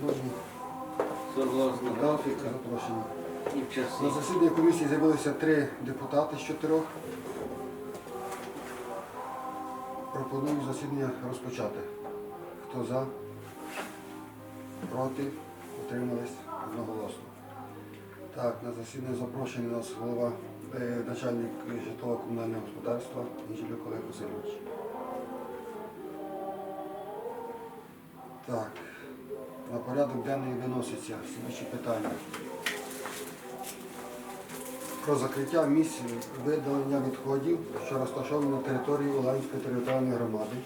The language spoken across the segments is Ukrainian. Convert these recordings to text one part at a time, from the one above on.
Шановні Согласно графіка запрошені. і часи. На засіданні комісії з'явилися три депутати з чотирьох. Пропоную засідання розпочати. Хто за? Проти? Утримались одноголосно. Так, на засідання запрошений нас голова, е, начальник житлово-комунального господарства Інжелюк Олег Васильович. Так, на порядок денний виноситься. Слідчі питання. Про закриття місць видалення відходів, що розташовані на території Уланської територіальної громади,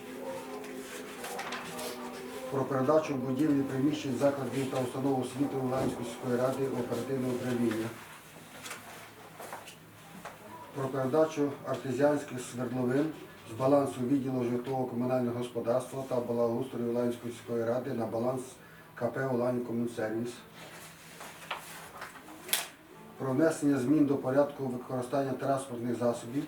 про передачу будівлі приміщень закладів та установ освіти Уланської сільської ради в оперативне управління, про передачу артезіанських свердловин з балансу відділу житлово-комунального господарства та благоустрою Уланської сільської ради на баланс КП «Уланькомунсервіс», про внесення змін до порядку використання транспортних засобів,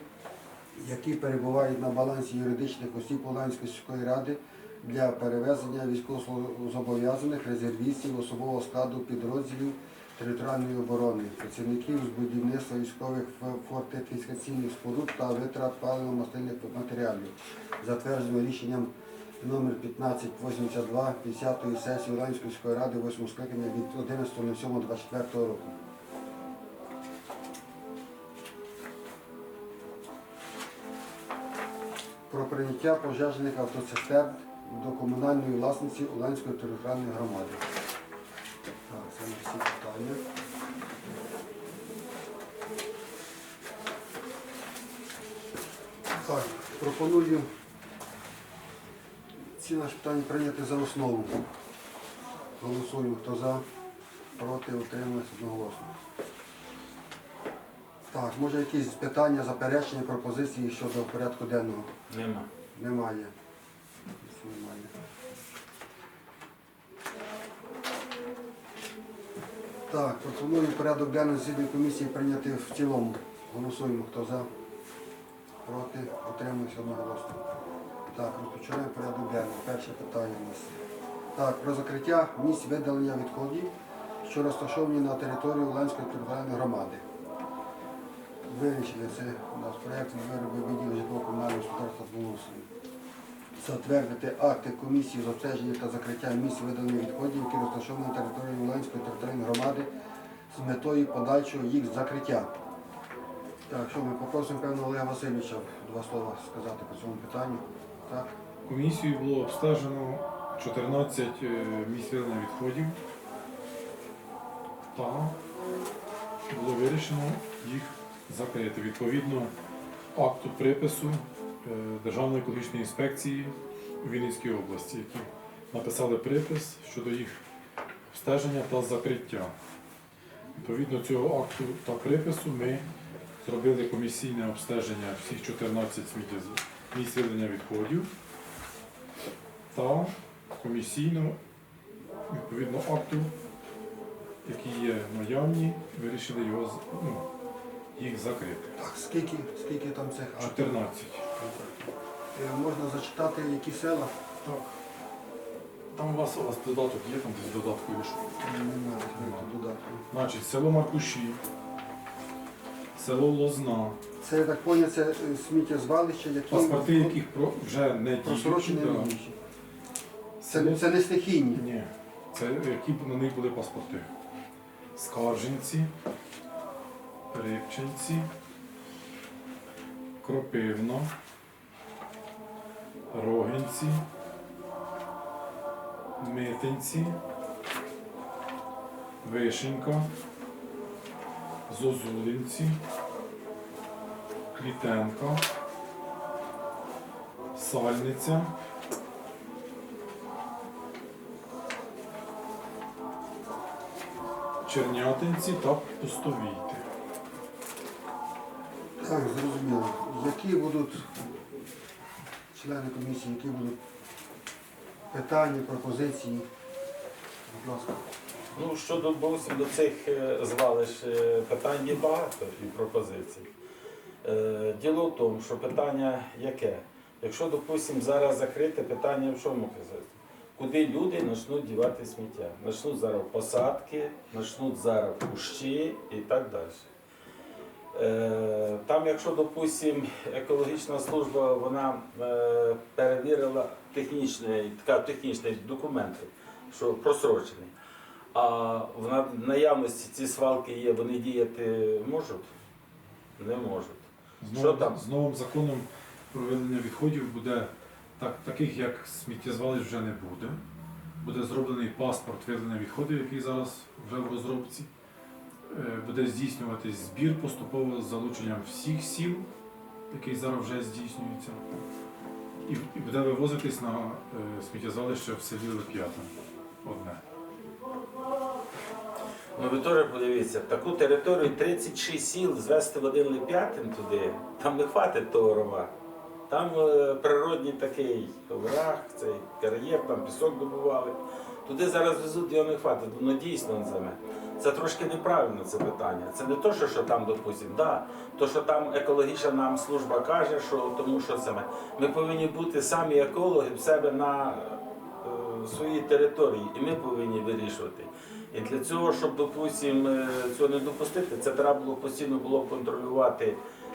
які перебувають на балансі юридичних осіб Уланської сільської ради для перевезення військовозобов'язаних резервістів особового складу підрозділів територіальної оборони, працівників з будівництва військових фортифікаційних споруд та витрат паливно-мастильних матеріалів, затверджено рішенням номер 1582 50-ї сесії Уланської сільської ради 8 скликання від 11.07.24 року. про прийняття пожежних автоцистерн до комунальної власності Уланської територіальної громади. Так, це на всі питання. Так, пропоную ці наші питання прийняти за основу. Голосуємо, хто за, проти, утримується одноголосно. Так, може якісь питання, заперечення, пропозиції щодо порядку денного? Нема. Немає. Немає. Так, пропоную порядок денний засідання комісії прийняти в цілому. Голосуємо, хто за, проти, утримуємося одноголосно. Так, розпочинаємо порядок денний. Перше питання у нас. Так, про закриття місць видалення відходів, що розташовані на території Уланської територіальної громади. Вирішили це у нас проєкт вироби відділу житлово-комунального господарства благоустрою. Затвердити акти комісії з обстеження та закриття місць видалення відходів, які розташовані на території Уланської територіальної громади з метою подальшого їх закриття. Так, що ми попросимо певно Олега Васильовича два слова сказати по цьому питанню. Так, Комісією було обстежено 14 е, місць відходів та було вирішено їх закрити. Відповідно акту припису е, Державної екологічної інспекції у Вінницькій області, які написали припис щодо їх обстеження та закриття. Відповідно цього акту та припису ми зробили комісійне обстеження всіх 14 сміттєз- місць відходів та комісійно, відповідно акту, які є наявні, вирішили його ну, їх закрити. так скільки, скільки там цих актів? 14. Е, Можна зачитати, які села? Так. Там у вас, у вас додаток є, там десь додатку є. що? Немає додатку. Значить, село Маркуші, село Лозна, Це, я так поняв, це е, сміттєзвалище, які паспорти яких про, вже не просрочені да. раніше. Село- Це, це не стихійні. Ні, це які б на них були паспорти. Скарженці, Рибчинці, Кропивно, Рогинці, Митинці, Вишенька, Зозулинці, Клітенка, Сальниця. Чернятинці та Пустовійти. Так, зрозуміло. Які будуть члени комісії, які будуть питання, пропозиції? Будь ласка. Ну, щодо допустим, до цих е, звалищ е, питань є багато і пропозицій. Е, Діло в тому, що питання яке? Якщо, допустимо, зараз закрите питання в чому казати? куди люди почнуть дівати сміття. Почнуть зараз посадки, почнуть зараз кущі і так далі. Там, якщо, допустим, екологічна служба вона перевірила технічні, така, технічні документи, що просрочені, а в наявності ці свалки є, вони діяти можуть? Не можуть. З Що новим, там? з новим законом про виведення відходів буде так, таких як сміттєзвалищ вже не буде. Буде зроблений паспорт виведення відходів, який зараз вже в розробці. Е, Буде здійснюватись збір поступово з залученням всіх сіл, який зараз вже здійснюється. І, і буде вивозитись на е, сміттєзвалище в селі Лип'ята. Одне. Ну ви теж подивіться, таку територію 36 сіл звести в один Лип'ятин туди, там не хватить того рова. Там е, природній такий овраг, цей кар'єр, там пісок добували. Туди зараз везуть, його не хватить, воно дійсно не займе. Це трошки неправильно це питання. Це не то, що, що там, допустимо, да, то, що там екологічна нам служба каже, що тому що це ми. Ми повинні бути самі екологи в себе на е, своїй території, і ми повинні вирішувати. І для цього, щоб допустим, е, цього не допустити, це треба було постійно було контролювати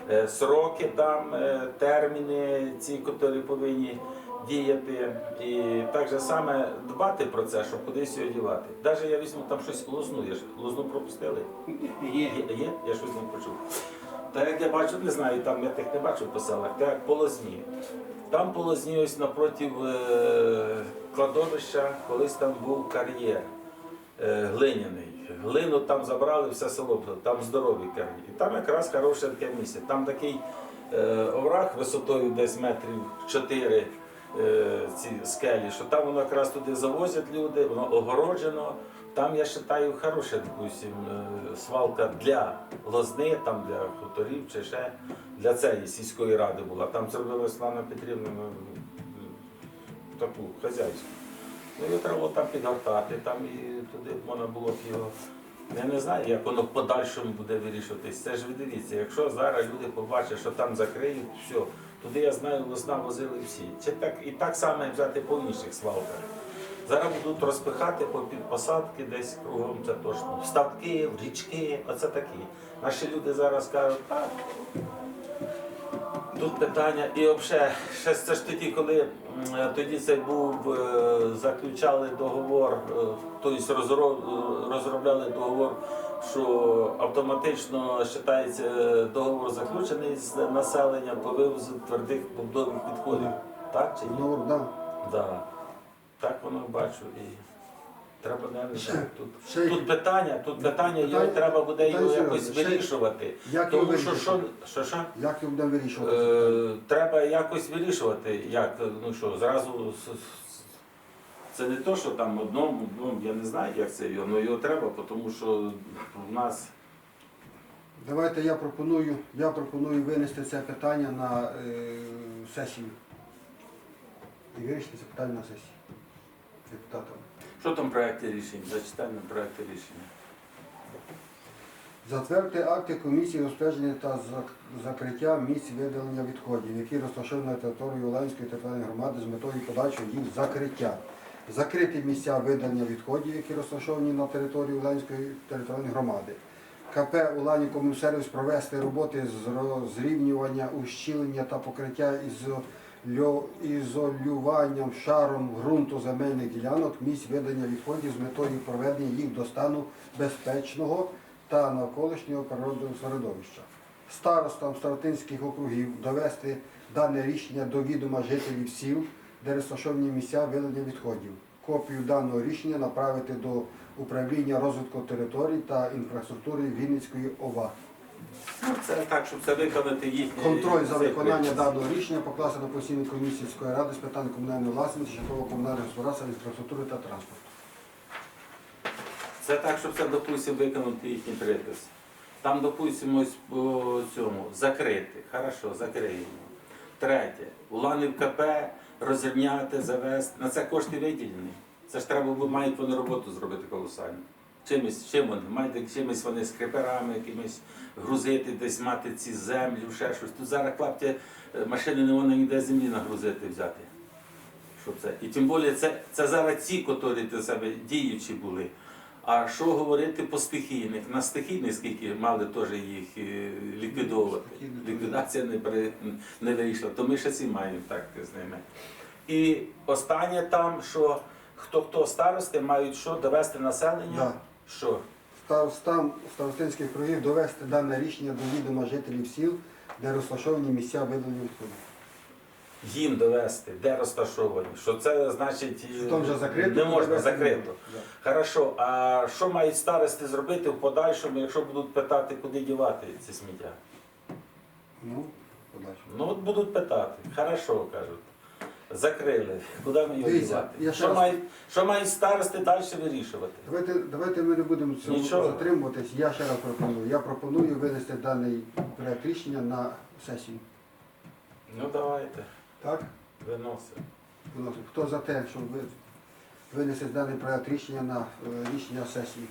е, сроки там, е, терміни, ці, які повинні діяти. І так же саме дбати про це, щоб кудись його дівати. Навіть я візьму там щось лозну, я ж лозну пропустили. Є. Є? Я щось не почув. Та як я бачу, не знаю, там я тих не бачив по селах, так як по Лозні. Там по Лозні ось напроти кладовища, колись там був кар'єр глиняний. Глину там забрали, все село, там здоровий кар'єр. І там якраз хороше таке місце. Там такий е, овраг висотою десь метрів 4 е, ці скелі, що там воно якраз туди завозять люди, воно огороджено. Там я вважаю хороша, допустим, е, свалка для лозни, там для хуторів чи ще для цієї сільської ради була. Там зробила Слана Петрівна ну, таку хазяйську. Ну його треба було там підгортати, там і туди можна було б його. Я не знаю, як воно в подальшому буде вирішуватись. Це ж ви дивіться, якщо зараз люди побачать, що там закриють, все, туди я знаю, лосна возили всі. Чи так, і так само взяти по інших свалках. Зараз будуть розпихати по підпосадки десь кругом, це точно. В ставки, в річки, оце такі. Наші люди зараз кажуть, так. Тут питання, і взагалі, ще це ж тоді, коли тоді це був, е, заключали договор, е, тобто розро- розробляли договор, що автоматично вважається е, договор заключений з населенням по вивозу твердих побутових відходів. Так чи ні? Ну, да. Да. Так воно бачу і треба не Ще- Тут, ще тут питання, тут питання, його Питання- треба буде його якось серйозне. Ще- вирішувати. Як його Тому що що, вирішувати? що, що? Як його будемо вирішувати? Е, треба якось вирішувати, як, ну що, зразу с- с- це не то, що там одному, ну я не знаю, як це його, але його треба, тому що в нас Давайте я пропоную, я пропоную винести це питання на е, сесію. І вирішити це питання на сесії депутатам. Що там проекти рішень? Зачитаємо проекти рішення. Затвердити акти комісії розстеження та закриття місць видалення відходів, які розташовані на території Оланської територіальної громади з метою подальшого їх закриття. Закрити місця видалення відходів, які розташовані на території Уланської територіальної громади. КП Улані Комунсервіс провести роботи з розрівнювання, ущілення та покриття ізольо- ізолюванням шаром ґрунту земельних ділянок місць видання відходів з метою проведення їх до стану безпечного та навколишнього природного середовища. Старостам старотинських округів довести дане рішення до відома жителів сіл, де розташовані місця вилення відходів. Копію даного рішення направити до управління розвитку територій та інфраструктури Вінницької ОВА. Ну, це так, щоб це виконати їхні Контроль за виконання даного рішення покласти на постійну комісію сільської ради з питань комунальної власності, житлово-комунального господарства, інфраструктури та транспорту. Це так, щоб це, допустимо, виконати їхній припис. Там, допустимо, ось по цьому закрити. Хорошо, закриємо. Третє. Улани в КП розрівняти, завести. На це кошти виділені. Це ж треба було, мають вони роботу зробити колосальну. Чимось, чим вони? Мають чимось вони з криперами, якимось грузити, десь мати ці землю, ще щось. Тут зараз клапті е, машини не можна ніде землі нагрузити взяти. що це. І тим більше це, це зараз ці, котрі до себе діючі були. А що говорити по стихійних? На стихійних скільки мали теж їх е, ліквідовувати. Ліквідація не, при, не вийшла, то ми ще ці маємо так з ними. І останнє там, що хто хто старости мають що довести населення? Да. Що? Старостам старостинських кругів довести дане рішення до відома жителів сіл, де розташовані місця видалення відходів. Їм довести, де розташовані. Що це значить Що там вже закрито, не можна закрито. Да. Хорошо, а що мають старости зробити в подальшому, якщо будуть питати, куди дівати це сміття? Ну, подальше. Ну от будуть питати. Хорошо, кажуть. Закрили. Куди ми його Дивіться, дівати? я ще Що раз- мають, що мають старости далі вирішувати? Давайте, давайте ми не будемо цього Нічого. затримуватись. Я ще раз пропоную. Я пропоную винести даний проект рішення на сесію. Ну давайте, Так? виносимо. Виносимо. Хто за те, щоб ви винести даний проект рішення на е, рішення сесії?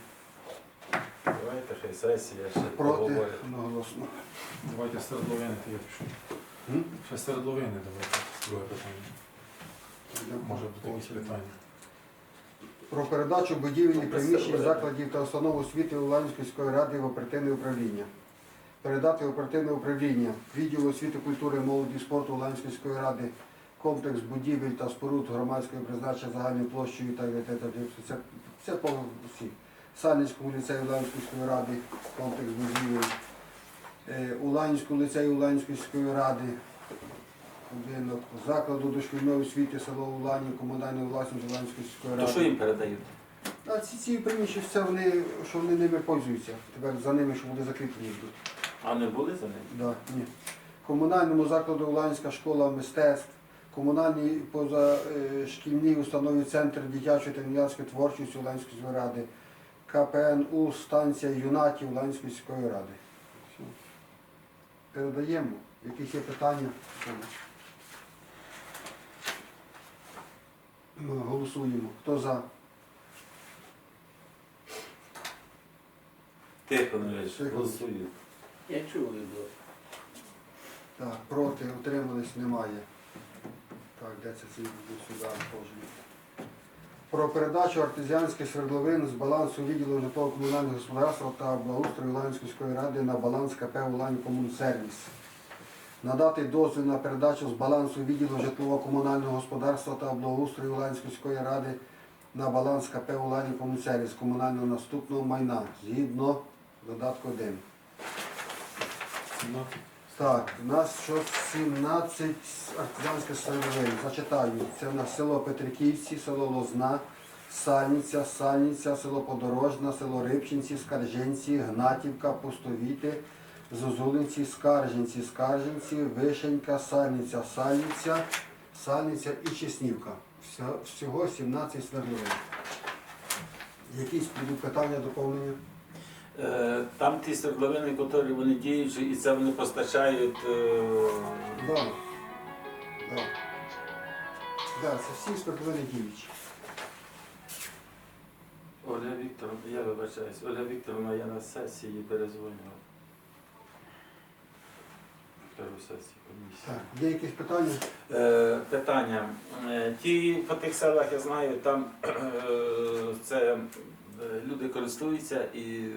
Давайте, хай сесія ще Проти поговорить. одноголосно. Давайте середловини, я пишу. М? Ще середловини давайте. Друге питання. Може бути якісь питання. Про передачу будівель і приміщень закладів та установ освіти Уланської сільської ради в оперативне управління. Передати в оперативне управління відділу освіти, культури, молоді і спорту Уланської ради комплекс будівель та споруд громадського призначення загальною площею та це, це по всіх. Сальницькому ліцею Уланської ради комплекс будівель. Е, Уланському ліцею Уланської сільської ради будинок, закладу дошкільної освіти село Улані, комунальної власності Уланської сільської То ради. що їм передають? А ці, ці приміщення, все вони, що вони ними пользуються. Тепер за ними, що вони закріплені будуть. А не були за ним? Да, ні. Комунальному закладу Уланська школа мистецтв, комунальній позашкільній установі Центр дитячої та юнацької творчості Уланської сільської ради, КПНУ станція юнатів Уланської сільської ради. Все. Передаємо. Якісь є питання? Голосуємо. Хто за? Тихо, не Тихо. голосують. Я чую. Так, проти, утримались немає. Так, де це ці сюди кожен. Про передачу артезіанських свердловин з балансу відділу житлово-комунального господарства та благоустрою Уланської сільської ради на баланс КП Улань Комунсервіс. Надати дозвіл на передачу з балансу відділу житлово-комунального господарства та благоустрою Уланської сільської ради на баланс КП Улань Комунсервіс комунального наступного майна згідно додатку 1. Так, у нас що 17 артизанських свердловин. Зачитаю. Це у нас село Петриківці, село Лозна, Сальниця, Сальниця, село Подорожна, село Рибчинці, Скаржинці, Гнатівка, Пустовіти, Зозулинці, Скаржинці, Скаржинці, Вишенька, Сальниця, Сальниця, Сальниця і Чеснівка. Всього, всього 17 свердловин. Якісь будуть питання, доповнення? Е, Там ті свердловини, які вони діючі, і це вони постачають. е, Да. Да. Да, це всі свердловини діючі. Оля Вікторовна, я вибачаюсь, Оля Вікторовна, я на сесії перезвонював. Кажу сесії комісії. Так, є якісь питання? Е, питання. Е, Ті по тих селах я знаю, там е, це е, люди користуються і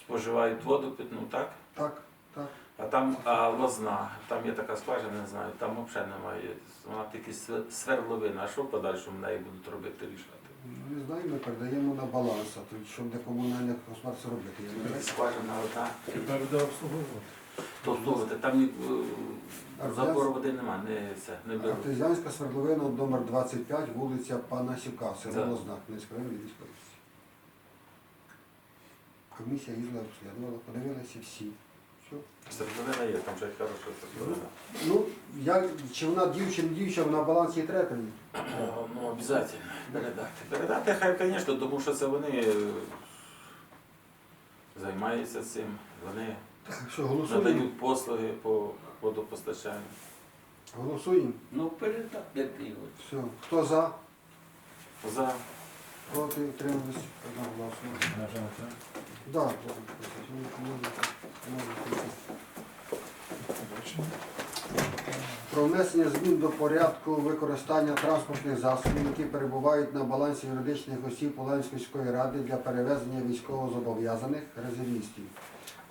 споживають воду питну, так? Так, так. А там а, лозна, там є така скважина, не знаю, там взагалі немає. Вона тільки свер- свердловина. А що в подальшому неї будуть робити рішати? Ну, Не знаю, ми передаємо на баланс, а тут що де комунальне господарство робити. Я не знаю. Скважина одна. Тепер буде обслуговувати. То там ні, е, забору води нема, не, це, не беруть. Артезіанська свердловина, номер 25, вулиця Пана Сівка, село Так. Лознак, Хмельницької Львівської області. Комісія їздила, обслідувала, подивилися всі. Все. Свердловина є, там вже хороша свердловина. Ну, я, чи вона діюча, не діюча, вона в балансі і треба. Е, Ну, обов'язково передати. Передати хай, звісно, тому що це вони е, займаються цим, вони що, голосуємо? надають послуги по водопостачанню. Голосуємо. Ну, передати його. Все. Хто за? За Проти, утримались одноголосно. Да. Бачимо. Про внесення змін до порядку використання транспортних засобів, які перебувають на балансі юридичних осіб Уланської сільської ради для перевезення військовозобов'язаних резервістів,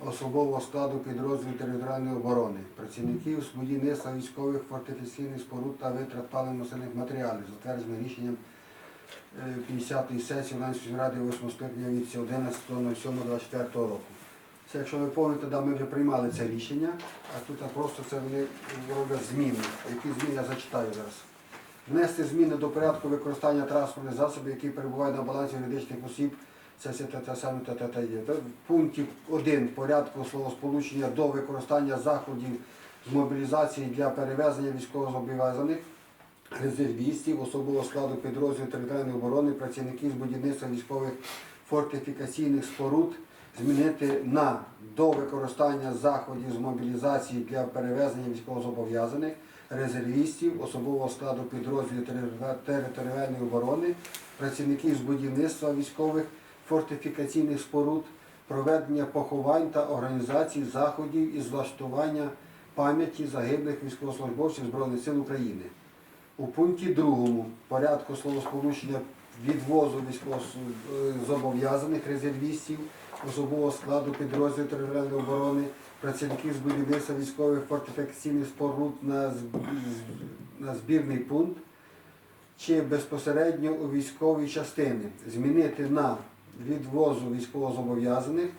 особового складу підрозділів територіальної оборони, працівників будівництва військових фортифікаційних споруд та витрат паливно-мастильних матеріалів, затвердженим рішенням е, 50-ї сесії Уланської ради 8 скликання від 11.07.24 року. Це, якщо ви пам'ятаєте, да, ми вже приймали це рішення, а тут просто це вони роблять зміни. Які зміни я зачитаю зараз. Внести зміни до порядку використання транспортних засобів, які перебувають на балансі юридичних осіб. Це все те, те саме те, те, те є. В пункті 1 порядку словосполучення до використання заходів з мобілізації для перевезення військовозобов'язаних резервістів, особового складу підрозділів територіальної оборони, працівників з будівництва військових фортифікаційних споруд змінити на до використання заходів з мобілізації для перевезення військовозобов'язаних, резервістів, особового складу підрозділів територіальної оборони, працівників з будівництва військових фортифікаційних споруд, проведення поховань та організації заходів із влаштування пам'яті загиблих військовослужбовців Збройних сил України. У пункті 2 порядку словосполучення відвозу військовозобов'язаних резервістів, особового складу підрозділів територіальної оборони, працівників з будівництва військових фортифікаційних споруд на, збірний пункт чи безпосередньо у військові частини. Змінити на відвозу військовозобов'язаних,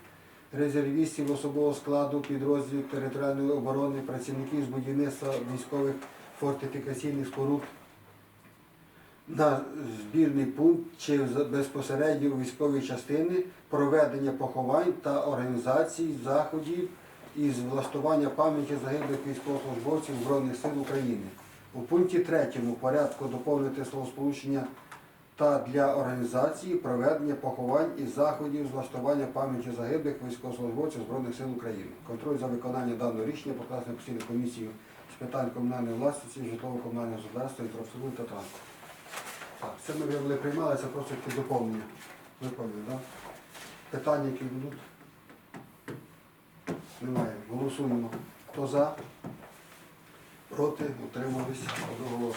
резервістів особового складу підрозділів територіальної оборони, працівників з будівництва військових фортифікаційних споруд на збірний пункт чи безпосередньо у військові частини проведення поховань та організації заходів із влаштування пам'яті загиблих військовослужбовців Збройних сил України. У пункті 3 порядку доповнити словосполучення та для організації проведення поховань і заходів з влаштування пам'яті загиблих військовослужбовців Збройних сил України. Контроль за виконанням даного рішення покласти на постійну комісію з питань комунальної власності, житлово-комунального господарства, інфраструктури та транспорту. Так, це ми були приймали, це просто такі доповнення. Виповнення, так? Питання, які будуть? Немає. Голосуємо. Хто за? Проти? Утримались одноголосно.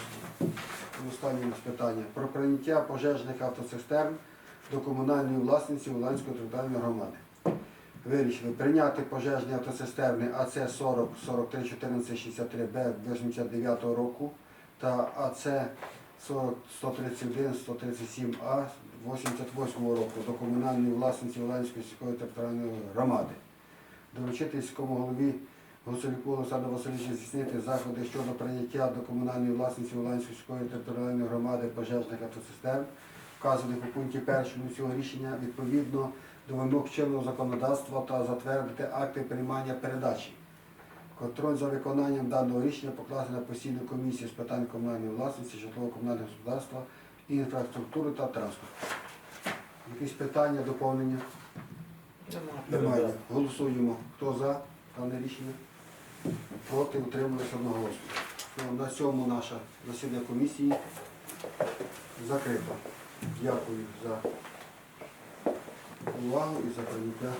У нас питання. Про прийняття пожежних автоцистерн до комунальної власниці Уланської територіальної громади. Вирішили прийняти пожежні автоцистерни АЦ 40 43 14 63 Б 89 року та АЦ 40 131 137 А 88 року до комунальної власниці Уланської сільської територіальної громади. Доручити сільському голові Гуцулюку Олександру Васильовичу здійснити заходи щодо прийняття до комунальної Уланської сільської територіальної громади пожежних автосистем, вказаних у пункті першому цього рішення відповідно до вимог чинного законодавства та затвердити акти приймання передачі. Контроль за виконанням даного рішення покласти на постійну комісію з питань комунальної власності, житлово-комунального господарства, інфраструктури та транспорту. Якісь питання, доповнення? Немає. Голосуємо. Хто за дане рішення? Проти утрималися одноголосно. На цьому наша засідання комісії закрита. Дякую за увагу і за прийняття